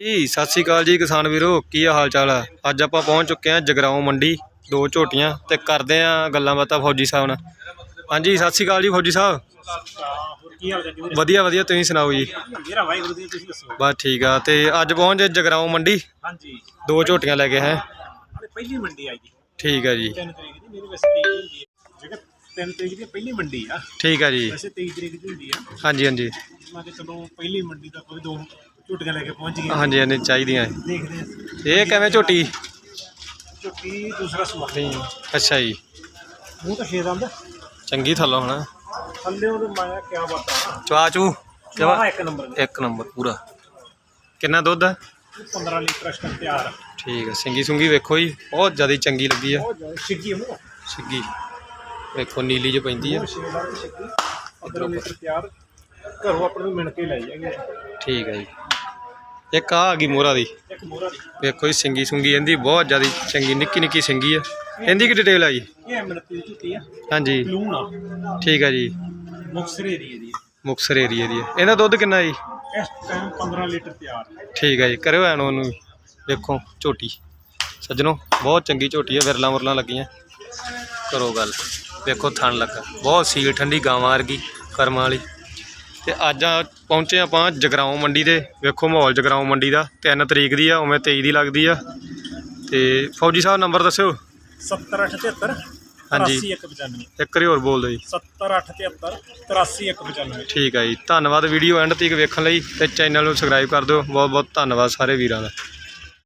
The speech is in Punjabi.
ਜੀ ਸਤਿ ਸ਼੍ਰੀ ਅਕਾਲ ਜੀ ਕਿਸਾਨ ਵੀਰੋ ਕੀ ਹਾਲ ਚਾਲ ਹੈ ਅੱਜ ਆਪਾਂ ਪਹੁੰਚ ਚੁੱਕੇ ਹਾਂ ਜਗਰਾਉਂ ਮੰਡੀ ਦੋ ਝੋਟੀਆਂ ਤੇ ਕਰਦੇ ਆਂ ਗੱਲਾਂ ਬਾਤਾਂ ਫੌਜੀ ਸਾਹਿਬ ਨਾਲ। ਹਾਂਜੀ ਸਤਿ ਸ਼੍ਰੀ ਅਕਾਲ ਜੀ ਫੌਜੀ ਸਾਹਿਬ। ਵਧੀਆ ਵਧੀਆ ਤੁਸੀਂ ਸੁਣਾਓ ਜੀ? ਮੇਰਾ ਵਾਹਿਗੁਰੂ ਜੀ ਤੁਸੀਂ ਦੱਸੋ? ਬਸ ਠੀਕ ਆ ਤੇ ਅੱਜ ਪਹੁੰਚੇ ਜਗਰਾਉਂ ਮੰਡੀ। ਹਾਂਜੀ। ਦੋ ਝੋਟੀਆਂ ਲੈ ਕੇ ਹੈ। ਇਹ ਪਹਿਲੀ ਮੰਡੀ ਆ ਜੀ। ਠੀਕ ਆ ਜੀ। 3 ਤਰੀਕ ਦੀ ਮੇਰੀ ਵੈਸੇ 23 ਹੁੰਦੀ ਹੈ ਜਿਹੜਾ 3 ਤਰੀਕ ਦੀ ਪਹਿਲੀ ਮੰਡੀ ਆ ਠੀਕ ਆ ਜੀ। ਵੈਸੇ 23 ਤਰੀਕ ਦੀ ਹੁੰਦੀ ਆ। ਹਾਂਜੀ ਹਾਂਜੀ। ਮੈਂ ਚਲੋ ਪਹਿਲੀ ਮੰਡੀ ਦਾ ਕੋਈ ਦੋ ਝੁੱਟੀਆਂ ਲੈ ਕੇ ਪਹੁੰਚ ਗਏ। ਹਾਂਜੀ ਹਾਂਜੀ ਚਾਹੀਦੀਆਂ। ਹੈ। ਦੇਖਦੇ ਆ। ਇਹ ਕਿਵੇਂ ਝੋਟੀ? ਝੁੱਟੀ ਦੂਸਰਾ ਸਵਾਲ ਅੱਛਾ ਜੀ। ਮੂੰਹ ਤਾਂ ਛੇ ਦੰਦ ਚੰਗੀ ਥੱਲੋਂ ਹਨਾ ਥੱਲੇ ਉਹਦੇ ਮਾਇਆ ਕਿਆ ਬਾਤਾਂ ਚਵਾਚੂ ਚਾਹ ਇੱਕ ਨੰਬਰ ਇੱਕ ਨੰਬਰ ਪੂਰਾ। ਕਿੰਨਾ ਦੁੱਧ ਹੈ 15 ਲੀਟਰ ਅਸ਼ਕਨ ਤਿਆਰ ਆ। ਠੀਕ ਹੈ ਸਿੰਗੀ ਸੁੰਗੀ ਵੇਖੋ ਜੀ ਬਹੁਤ ਜ਼ਿਆਦਾ ਚੰਗੀ ਲੱਗੀ ਆ। ਬਹੁਤ ਜ਼ਿਆਦਾ ਛਿੱਗੀ ਮੂੰਹ। ਸਿੱਗੀ। ਵੇਖੋ ਨੀਲੀ ਜਿਹੀ ਪੈਂਦੀ ਆ। ਮੂੰਹ ਛੇ ਦੰਦ ਛਿੱਗੀ 15 ਲੀਟਰ ਤਿਆਰ। ਘਰੋਂ ਆਪਣੇ ਨੂੰ ਮਿਣ ਕੇ ਲੈ ਜਾਏਗੇ ਠੀਕ ਹੈ ਜੀ। ਇੱਕ ਆ ਆ ਗਈ ਮੋਹਰਾ ਦੀ। ਇੱਕ ਮੋਹਰਾ ਦੀ ਵੇਖੋ ਜੀ ਸਿੰਗੀ ਸੁੰਗੀ ਇਹਦੀ ਬਹੁਤ ਜ਼ਿਆਦਾ ਚੰਗੀ ਨਿੱਕੀ ਨਿੱਕੀ ਸਿੰਗੀ ਆ। ਇਹਦੀ ਕੀ ਡਿਟੇਲ ਆ ਜੀ? ਇਹ ਝੁੱਟੀ ਆ। ਹਾਂਜੀ। ਲੂਣ ਆ। ਠੀਕ ਹੈ ਜੀ। ਮੁਕਸਰ ਏਰੀਏ ਦੀ ਮੁਕਸਰ ਏਰੀਏ ਦੀ ਆ। ਇਹਦਾ ਦੁੱਧ ਕਿੰਨਾ ਜੀ? ਇਸ ਟਾਈਮ 15 ਲੀਟਰ ਤਿਆਰ। ਠੀਕ ਹੈ ਜੀ ਕਰਿਓ ਐਨ ਉਹਨੂੰ ਵੀ। ਵੇਖੋ ਝੋਟੀ। ਸੱਜਣੋ ਬਹੁਤ ਚੰਗੀ ਝੋਟੀ ਹੈ ਵਿਰਲਾ ਮੁਰਲਾਂ ਲੱਗੀਆਂ। ਕਰੋ ਗੱਲ। ਵੇਖੋ ਥਣ ਲੱਗਾ। ਬਹੁਤ ਸੀਲ ਠੰਡੀ ਗਾਵਾਂ ਵਰਗੀ ਕਰਮਾਂ ਵਾਲੀ। ਤੇ ਅੱਜ ਆ ਪਹੁੰਚੇ ਆਪਾਂ ਜਗਰਾਉਂ ਮੰਡੀ ਦੇ ਵੇਖੋ ਮਾਹੌਲ ਜਗਰਾਉਂ ਮੰਡੀ ਦਾ। 3 ਤਰੀਕ ਦੀ ਆ ਉਵੇਂ 23 ਦੀ ਲੱਗਦੀ ਆ। ਤੇ ਫੌਜੀ ਸਾਹਿਬ ਨੰਬਰ ਦੱਸਿਓ। 70873 ਹਾਂਜੀ। 83195 ਇੱਕ ਵਾਰੀ ਹੋਰ ਬੋਲ ਦਿਓ ਜੀ 70873 83195 ਠੀਕ ਆ ਜੀ। ਧੰਨਵਾਦ ਵੀਡੀਓ ਐਂਡ ਤੱਕ ਵੇਖਣ ਲਈ ਤੇ ਚੈਨਲ ਨੂੰ ਸਬਸਕ੍ਰਾਈਬ ਕਰ ਦਿਓ। ਬਹੁਤ ਬਹੁਤ ਧੰਨਵਾਦ ਸਾਰੇ ਵੀਰਾਂ ਦਾ।